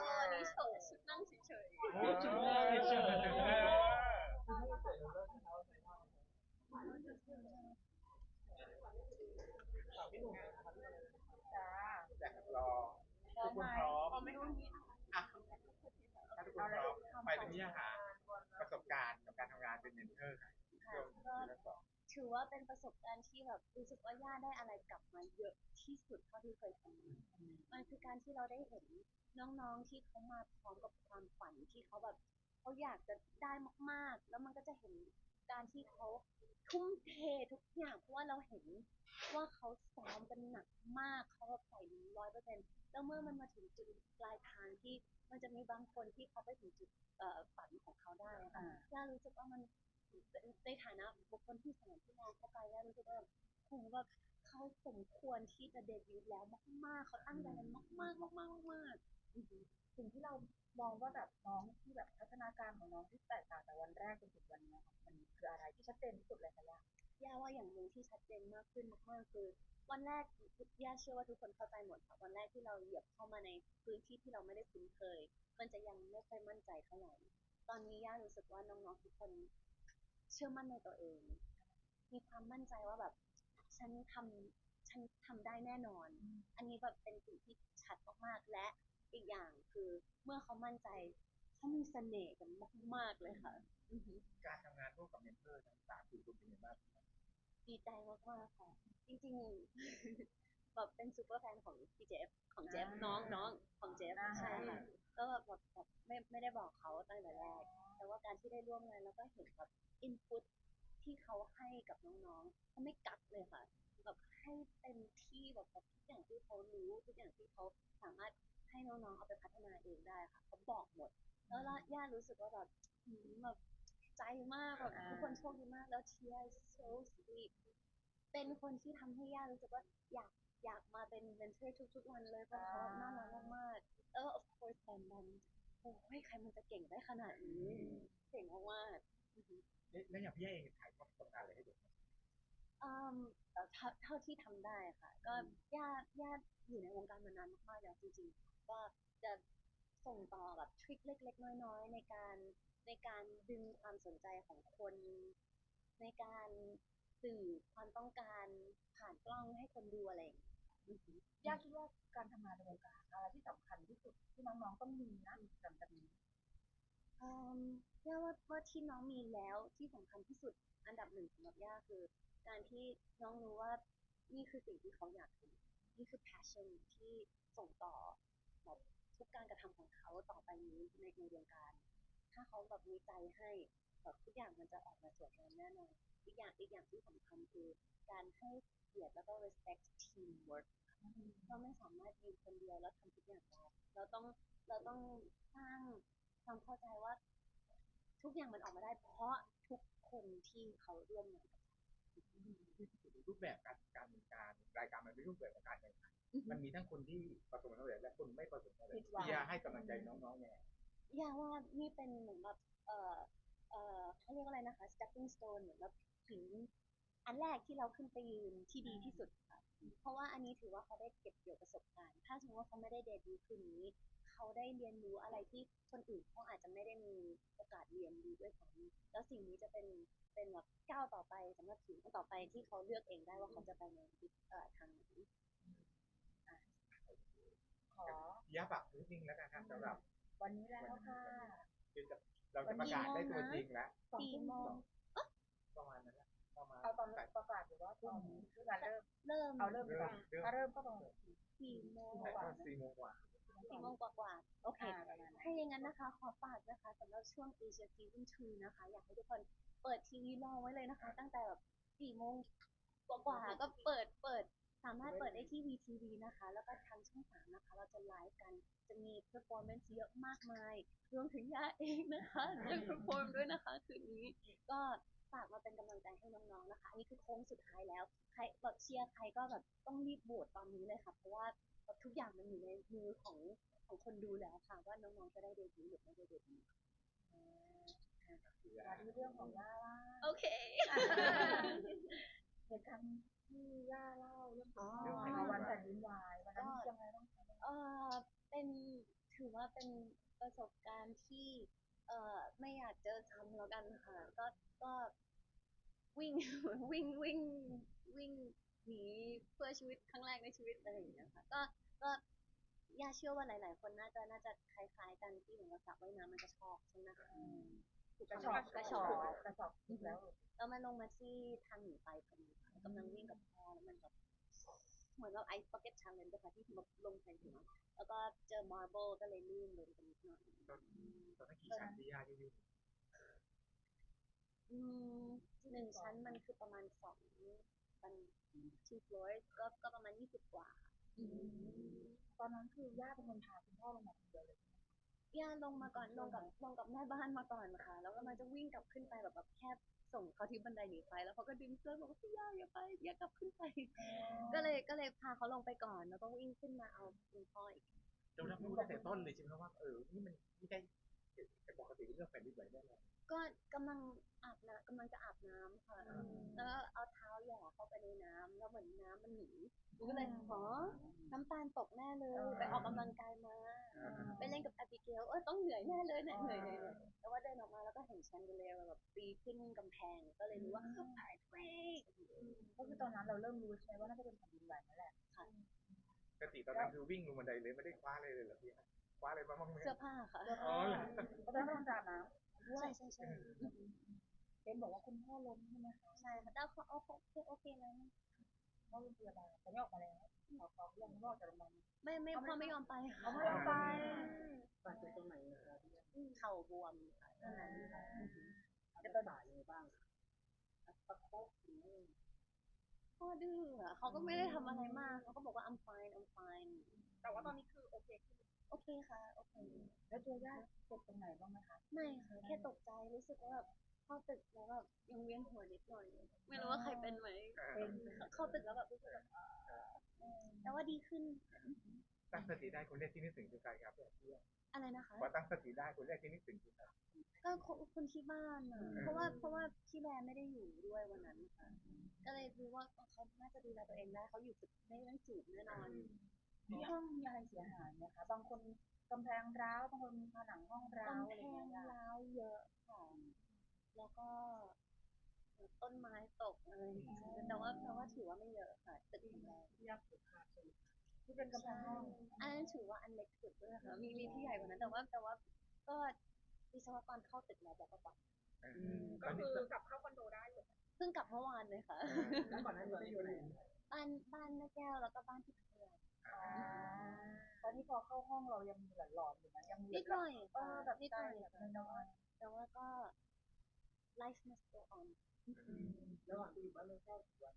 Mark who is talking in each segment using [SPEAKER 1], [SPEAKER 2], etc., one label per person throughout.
[SPEAKER 1] ว์อันนี้โชว์ชุดนั่งเฉย
[SPEAKER 2] โอ้ชุดแรกเฉย
[SPEAKER 3] จ้า
[SPEAKER 2] อยากรอทุกคนพร้อม
[SPEAKER 1] ๆเอาไม่รู้
[SPEAKER 2] อะถ้าทุกคนพร้อมไปเป็นที่หาประสบการณ์กับการทำงานเป็นเมนเทอร์ค่ะช่วงที่สอง
[SPEAKER 1] ถือว่าเป็นประสบการณ์ที่แบบรู้สึกว่าย่าได้อะไรกลับมาเยอะที่สุดเท่าที่เคยทำมามันคือการที่เราได้เห็นน้องๆที่เขามาพร้อมกับความฝันที่เขาแบบเขาอยากจะได้มากๆ แล้วมันก็จะเห็นการที่เขาทุ่มเททุกอย่างเพราะว่าเราเห็นว่าเขาซ้อมกันหนักมากเขาแบบใส่ร้อยเปอร์เซ็นต์แล้วเมื่อมันมาถึงจุดปลายทางที่มันจะมีบางคนที่เขาไปถึงจุดเอ่อฝันของเขาได้อะค่ะย่ารู้สึกว่ามัน ในฐานะบุคคลที่สามที่มองเข้าไปย่ารู้สึกว่าโหแบบเขาสมควรที่จะเดบิวต์แล้วมากๆเขาตั้งใจกันมากๆมากๆมากๆมากๆอือหือ
[SPEAKER 3] สิ่งที่เรามองว่าแบบน้องที่แบบพัฒนาการของน้องที่แตกต่างจากวันแรกจนถึงวันนี้ค่ะมันคืออะไรที่ชัดเจนที่สุดเลยคะย่า
[SPEAKER 1] ย่าว่าอย่างหนึ่งที่ชัดเจนมากขึ้นมากๆคือ วันแรกย่าเชื่อว่าทุกคนเข้าใจหมดค่ะวันแรกที่เราเหยียบเข้ามาในพื้นที่ที่เราไม่ได้คุ้นเคย มันจะยังไม่ค่อยมั่นใจเท่าไหร่ตอนนี้ย่ารู้สึกว่าน้องๆทุกคน เชื่อมั่นในตัวเอง มีความมั่นใจว่าแบบฉันทำฉันทำได้แน่นอน อันนี้แบบเป็นสิ่งที่ชัดมากๆและอีกอย่างคือเมื่อเขามั่นใจเขามีเสน่ห์กันมากๆเลยค่ะอือหือ
[SPEAKER 2] การทำงานร่วมกับเมนเทอร์ทั้งสามสี่คนเป็นยังไงบ้าง
[SPEAKER 1] ดีใจมากๆค่ะ จริงๆแบบเป็นซูเปอร์แฟนของพี่เจฟของเจฟน้องน้องของเจฟใช่ค่ะก็แบบแบบแบบไม่ไม่ได้บอกเขาตั้งแต่แรก แต่ว่าการที่ได้ร่วมงานแล้วก็เห็นแบบอินพุตที่เขาให้กับน้องๆเขาไม่กักเลยค่ะแบบให้เต็มที่แบบแบบทุกอย่างที่เขารู้ทุกอย่างที่เขาสามารถให้น้องๆเอาไปพัฒนาเองได้ค่ะเขาบอกหมด แล้วละย่ารู้สึกว่าแบบหืมแบบใจมากแบบทุกคนโชคดีมากแล้วเชียร์ so sweet เป็นคนที่ทำให้ย่ารู้สึกว่าอยากอยากมาเป็นเมนเทอร์ทุกๆวันเลยเพราะเขาน่ารักมากๆแล้ว of course แบมแบม โอ้ยใครมันจะเก่งได้ขนาดนี้ เก่งมากๆอือหือ
[SPEAKER 2] แล้วอย่างพี่เองถ่ายทอดประสบการณ์อะไรให้เด็ก
[SPEAKER 1] อืมแต่เท่าเท่าที่ทำได้ค่ะ ก็ย่าย่าอยู่ในวงการมานานมากๆแล้วจริงๆ ก็จะส่งต่อแบบทริคเล็กๆ น้อยๆ ในการในการดึงความสนใจของคน ในการสื่อความต้องการผ่านกล้องให้คนดูอะไรอย่างเงี้ยอือหือ
[SPEAKER 3] ย่าคิดว่าการทำงานในวงการอะไรที่สำคัญที่สุดที่น้องๆต้องมีนะหลังจากนี้
[SPEAKER 1] อืมย่าว่าว่าที่น้องมีแล้วที่สำคัญที่สุดอันดับหนึ่งสำหรับย่าคือ การที่น้องรู้ว่านี่คือสิ่งที่เขาอยากทำนี่คือ passion ที่ส่งต่อแบบทุกการกระทำของเขาต่อไปนี้ในในวงการ ถ้าเขาแบบมีใจให้แบบทุกอย่างมันจะออกมาสวยงามแน่นอน อีกอย่างอีกอย่างที่สำคัญคือ การให้เกียรติแล้วก็ respect teamwork เราไม่สามารถยืนคนเดียวแล้วทำทุกอย่างได้เราต้องเราต้องสร้างความเข้าใจว่า ทุกอย่างมันออกมาได้ เพราะทุกคนที่เขาร่วมงานกับ
[SPEAKER 2] รูปแบบการการการรายการมันเป็นรูปแบบของการแข่งขันมันมีทั้งคนที่ประสบความสำเร็จและคนไม่ประสบความสำเร็จพี่ให้กำลังใจน้องๆยังไง
[SPEAKER 1] ย่าว่านี่เป็นเหมือนแบบเออเออเขาเรียกว่าอะไรนะคะ stepping stone เหมือนแบบ หินอันแรกที่เราขึ้นไปยืนที่ดีที่สุดค่ะ เพราะว่าอันนี้ถือว่าเขาได้เก็บเกี่ยวประสบการณ์ ถ้าสมมติว่าเขาไม่ได้เดบิวต์คืนนี้ เขาได้เรียนรู้อะไรที่คนอื่นเขาอาจจะไม่ได้มีโอกาสเรียนรู้ด้วยซ้ำแล้วสิ่งนี้จะเป็นเป็นแบบก้าวต่อไปสำหรับทีมต่อไปที่เขาเลือกเองได้ว่าเขาจะไปในทิศเอ่อทางไหน
[SPEAKER 3] ขอ
[SPEAKER 2] ย่าฝากนิดนึงแล้วกันครับสำหรับ
[SPEAKER 3] วันนี้แล้วค่ะ
[SPEAKER 2] คือจะเราจะประกาศได้ตัวจริงแล้ว
[SPEAKER 3] สอง
[SPEAKER 1] สี่
[SPEAKER 3] ทุ่ม
[SPEAKER 1] โมง
[SPEAKER 2] ประมาณนั้น แหละประมาณ
[SPEAKER 3] เอาตอนประกาศหรือว่าตอนที่งานเริ่ม
[SPEAKER 1] เริ่ม
[SPEAKER 3] เอาเริ่มดีกว่า
[SPEAKER 2] เริ่ม
[SPEAKER 3] ถ้าเริ่มก็ต้อง
[SPEAKER 1] สี่โมง
[SPEAKER 2] ถ่ายทอดสี่โมงกว่า
[SPEAKER 1] สี่โมงกว่าๆโอเค
[SPEAKER 3] อ่าประมาณนั้น
[SPEAKER 1] ถ้าอย่างนั้นนะคะ ขอฝากนะคะสำหรับช่วง Asia Season 2นะคะ อยากให้ทุกคนเปิดทีวีรอไว้เลยนะคะ ตั้งแต่แบบสี่โมงกว่าๆก็เปิดเปิดสามารถเปิดได้ที่ VTV นะคะ แล้วก็ทางช่องสามนะคะ เราจะไลฟ์กัน จะมี performance เยอะมากมาย รวมถึงย่าเองนะคะจะ perform ด้วยนะคะ คืนนี้ ก็ ฝากมาเป็นกำลังใจให้น้องๆนะคะ อันนี้คือโค้งสุดท้ายแล้ว ใครแบบเชียร์ใครก็แบบต้องรีบโหวตตอนนี้เลยค่ะ เพราะว่าแบบทุกอย่างมันอยู่ในมือของของคนดูแล้วค่ะ ว่าน้องๆจะได้เดบิวต์หรือไม่ได้เดบิวต์
[SPEAKER 3] มาที่เรื่องของย่าล่า
[SPEAKER 1] โอเค
[SPEAKER 3] เหตุการณ์ที่ย่าเล่าเรื่อง
[SPEAKER 1] อ๋อ
[SPEAKER 3] ของวันแผ่นดินไหววันนั้นยังไงบ้างคะ
[SPEAKER 1] เออเป็นถถือว่าเป็นประสบการณ์ที่ เอ่อไม่อยากเจอซ้ำแล้วกันค่ะ ก็ก็วิ่ง วิ่งวิ่งวิ่งหนีเพื่อชีวิตครั้งแรกในชีวิตอะไรอย่างเงี้ยค่ะ ก็ก็ย่าเชื่อว่าหลาย ๆ คนน่าจะน่าจะคล้ายๆกันที่เหมือนกับสระว่ายน้ำมันจะชอกใช่ไหมคะ
[SPEAKER 3] กระชอกกระชอกกระชอกแล้ว
[SPEAKER 1] แล้วมันลงมาที่ทางหนีไฟพอดีค่ะกำลังวิ่งกับพ่อแล้วมันแบบ เหมือนเราไอซ์บักเก็ตชาเลนจ์ค่ะที่แบบลงใส่หัวแล้วก็เจอมาร์เบิลก็เลยลื่นลงไปนิดหน่อย
[SPEAKER 2] ตอนตอนนั้นกี่ชั้นที่ย่าที่วิ่ง
[SPEAKER 1] อืมหนึ่งชั้นมันคือประมาณสองมันทีฟลอร์ก็ก็ประมาณยี่สิบกว่า
[SPEAKER 3] ตอนนั้นคือย่าเป็นคนพาคุณพ่อลงมาคนเดียวเลย
[SPEAKER 1] ย่าลงมาก่อนลงกับลงกับแม่บ้านมาก่อนค่ะ แล้วก็มันจะวิ่งกลับขึ้นไปแบบแบบแค่ส่งเขาที่บันไดหนีไฟแล้วเขาก็ดึงเสื้อบอกว่าพี่ย่าอย่าไปอย่ากลับขึ้นไป ก็เลยก็เลยพาเขาลงไปก่อน แล้วก็วิ่งขึ้นมาเอาคุณพ่ออีก
[SPEAKER 2] เรารับรู้ตั้งแต่ต้นเลยใช่ไหมว่าเออนี่มันไม่ใช่ปกติเรื่องแผ่นดินไหวแน่นอน
[SPEAKER 1] ก็กำลังอาบน้ำกำลังจะอาบน้ำค่ะแล้วก็เอาเท้าหย่อเข้าไปในน้ำแล้วเหมือนน้ำมันหนีหนูก็เลยหอน้ำตาลตกแน่เลยไปออกกำลังกายมา ต้องเหนื่อยแน่เลยเนี่ยเหนื่อยเหนื่อยเหนื่อยแต่ว่าเดินออกมาแล้วก็เห็นแชนเดอเลียร์แบบปีขึ้นกำแพง ก็เลยรู้ว่าเออไอ้เว้ย
[SPEAKER 3] ก็คือตอนนั้นเราเริ่มรู้ใช่ไหมว่าน่าจะเป็นแผ่นดินไหวนั่นแหละ
[SPEAKER 2] ปกติตอนนั้นคือวิ่งลงบันไดเลยไม่ได้คว้าเลยเลยเหรอพี่คว้าอะไรมาบ้างไหม
[SPEAKER 1] เสื้อผ้าค่ะ
[SPEAKER 2] อ๋อเหรอ
[SPEAKER 3] ตอนนั้นเราจามน้ำด้วย
[SPEAKER 1] ใช่ใช่ใช่
[SPEAKER 3] เห็นบอกว่าคุณพ่อล้มใช่ไหมคะ
[SPEAKER 1] ใช่ค่ะแต่เขาโอเคโอเคแล้วนะ
[SPEAKER 3] พ่อเป็นพยาบาลแต่ไม่ออกมาแล้วขอขอเรื่องรอดจากโรงพยาบาล
[SPEAKER 1] ไม่ไม่พ่อไม่ยอมไปค่ะ
[SPEAKER 3] เขาไม่ยอมไป
[SPEAKER 4] บาดเจ็บตรงไหนนะครับ
[SPEAKER 1] อืมเข่าบวมค่ะเท่านั้นค่ะ
[SPEAKER 4] จะประสานยังไงบ้างประคบหรือ
[SPEAKER 1] พ่อดื้ออะเขาก็ไม่ได้ทำอะไรมากเขาก็บอกว่า I'm fine I'm fine
[SPEAKER 3] แต่ว่าตอนนี้คือโอเคขึ้น
[SPEAKER 1] โอเคค่ะ โอเค
[SPEAKER 3] แล้วตัวย่าเจ็บตรงไหนบ้างไหมคะ
[SPEAKER 1] ไม่ค่ะ แค่ตกใจรู้สึกว่าแบบ เข้าตึกแล้วแบบยังเวียนหัวนิดหน่อย ไม่รู้ว่าใครเป็นไหม
[SPEAKER 3] เป็น
[SPEAKER 1] เข้าตึกแล้วแบบรู้สึกแบบแต่ว่าดีขึ้น
[SPEAKER 2] ตั้งสติได้คนแรกที่นึกถึงคือใครครับพี่
[SPEAKER 1] อะไรนะคะ
[SPEAKER 2] พอตั้งสติได้คนแรกที่นึกถึงคือใคร
[SPEAKER 1] ก็คนคนที่บ้านอะ
[SPEAKER 2] อืม
[SPEAKER 1] เพราะว่าเพราะว่าพี่แบร์ไม่ได้อยู่ด้วยวันนั้นค่ะ ก็เลยรู้ว่าเขาน่าจะดูแลตัวเองได้เขาอยู่ตึกไม่ต้องจูบแน่นอน
[SPEAKER 3] ที่ห้องมีอะไรเสียหายไหมคะ บางคนกำแพงร้าว บางคนมีผนังห้อง
[SPEAKER 1] แล้วก็ต้นไม้ตกอะไรอย่างเงี้ยแต่ว่าแต่ว่าถือว่าไม่เยอะค่ะตึกแข็งแรง
[SPEAKER 4] ที่ยากสุดขาดใช่ไหม
[SPEAKER 3] ที่เป็นกำแพงห้อง
[SPEAKER 1] อันนั้นถือว่าอันเล็กสุดด้วยค่ะมีมีที่ใหญ่กว่านั้น แต่ว่าแต่ว่าก็วิศวกรเข้าตึกแล้วบอกว่าปะ
[SPEAKER 2] ก็คือก
[SPEAKER 3] ลับเข้าคอนโดได้เลย
[SPEAKER 1] เพิ่งกลับเมื่อวานเลยค่ะ
[SPEAKER 4] แล้วก่อนหน้านี้ได้อยู่ไหน
[SPEAKER 1] บ้านบ้านแม่แก้วแล้วก็บ้านที่พัทยา
[SPEAKER 3] ตอนนี้พอเข้าห้องเรายังมีหลอนๆอยู่นะยังมี
[SPEAKER 1] นิดหน่อย
[SPEAKER 3] เอ
[SPEAKER 1] ค่ะ
[SPEAKER 3] อแบบ
[SPEAKER 1] นิด
[SPEAKER 3] ใจ
[SPEAKER 1] หน่อย
[SPEAKER 3] แบบ
[SPEAKER 1] ค่ะ
[SPEAKER 3] น้อย
[SPEAKER 1] แต่ว่าก็ life must go on
[SPEAKER 4] ระหว่างที่อยู่บ้านแม่แก้ววัน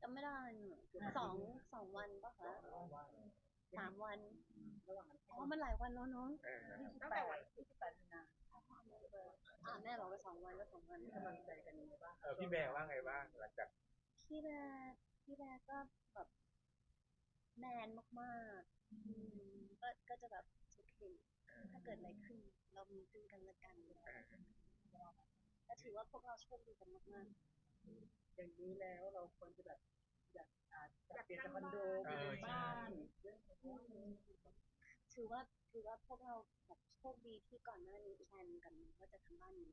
[SPEAKER 1] จำไม่ได้อะสองสองวันปะคะ
[SPEAKER 4] ว่า
[SPEAKER 1] สามวัน
[SPEAKER 4] ระหว่างนั้น
[SPEAKER 1] เพราะมันหลายวันแล้วเนาะ
[SPEAKER 2] เออ
[SPEAKER 3] ๆยี่สิบแปดยี่สิบแปดมีนา
[SPEAKER 1] อ่าแม่บอกว่าสองวันก็สองวัน
[SPEAKER 4] กำลังใจกันยังไงบ้าง
[SPEAKER 2] เออพี่แบร์ว่าไงบ้างหลังจาก
[SPEAKER 1] พี่แบร์พี่แบร์ก็แบบแมนมากๆอืมก็ก็จะแบบโอเค ถ้าเกิดอะไรขึ้น เรามีซึ่งกันและกันก็ถือว่าพวกเราโชคดีกันมาก
[SPEAKER 4] อย่างนี้แล้วเราควรจะแบบอยากอาจจะเปลี่ยนจากคอนโดเป็นบ้านเรื่องของ
[SPEAKER 1] ๆถือว่าถือว่าพวกเราแบบโชคดีที่ก่อนหน้านี้แพลนกันว่าจะทำบ้านนี้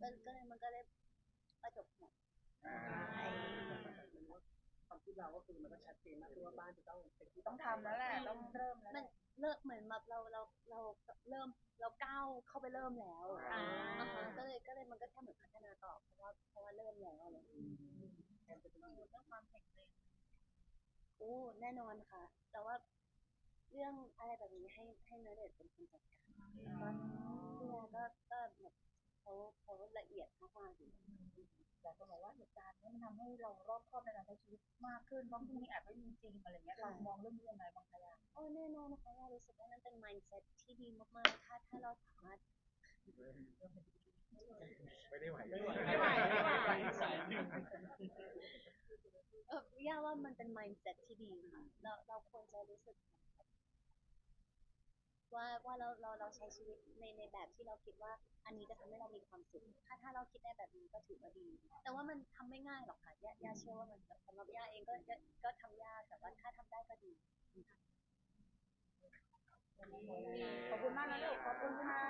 [SPEAKER 1] ก็ก็เลยมันก็เลยประจบเหมาะ
[SPEAKER 2] อ่า
[SPEAKER 4] ความคิดเราก็คือมันก็ชัดเจนมากคือว่าบ้านจะต้องเป็นที่
[SPEAKER 3] ต้องทำแล้วแหละต้องเริ่มแล้ว
[SPEAKER 1] มัน เลิกเหมือนแบบเราเราเราเริ่มเราก้าวเข้าไปเริ่มแล้ว
[SPEAKER 3] อ่า
[SPEAKER 1] อ่าฮะก็เลยก็เลยมันก็แค่เหมือนพัฒนาต่อเพราะว่าเพราะว่าเริ่มแล้วอะไรอย่างเงี้ย
[SPEAKER 4] แทนจะเป็น
[SPEAKER 1] เรื่องความแข็งแรงโอ้แน่นอนค่ะ แต่ว่าเรื่องอะไรแบบนี้ให้ให้นเดชน์เป็นคนจัดการพี่แม่ก็ก็แบบเขาเขาละเอียดมากๆอยู่
[SPEAKER 3] แต่ก็บอกว่าเหตุการณ์นี้มันทำให้เรารอบคอบในการใช้ชีวิตมากขึ้นเพราะพรุ่งนี้อาจไม่มีจริงอะไรเงี้ยเรามองเรื่องนี้ยังไงบางอย่าง
[SPEAKER 1] โอ้แน่นอนนะคะว่ารู้สึกว่านั่นเป็น mindset ที่ดีมากๆถ้าถ้าเราสามารถ
[SPEAKER 2] ไม่ได้ไหว
[SPEAKER 4] ไม่ไหว
[SPEAKER 3] ไม่ไหวไม่ไหว
[SPEAKER 1] เออย่าว่ามันเป็น mindset ที่ดีค่ะเราเราควรจะรู้สึก ว่าเราเราเราใช้ชีวิตในในแบบที่เราคิดว่า อันนี้จะทำให้เรามีความสุขถ้าถ้าเราคิดได้แบบนี้ก็ถือว่าดี แต่ว่ามันทำไม่ง่ายหรอกค่ะย่าเชื่อว่ามันสำหรับย่าเองก็ก็ก็ทำยากแต่ว่าถ้าทำได้ก็ดี
[SPEAKER 3] ขอบคุณมากนะ
[SPEAKER 2] ลูกขอบคุณค่ะ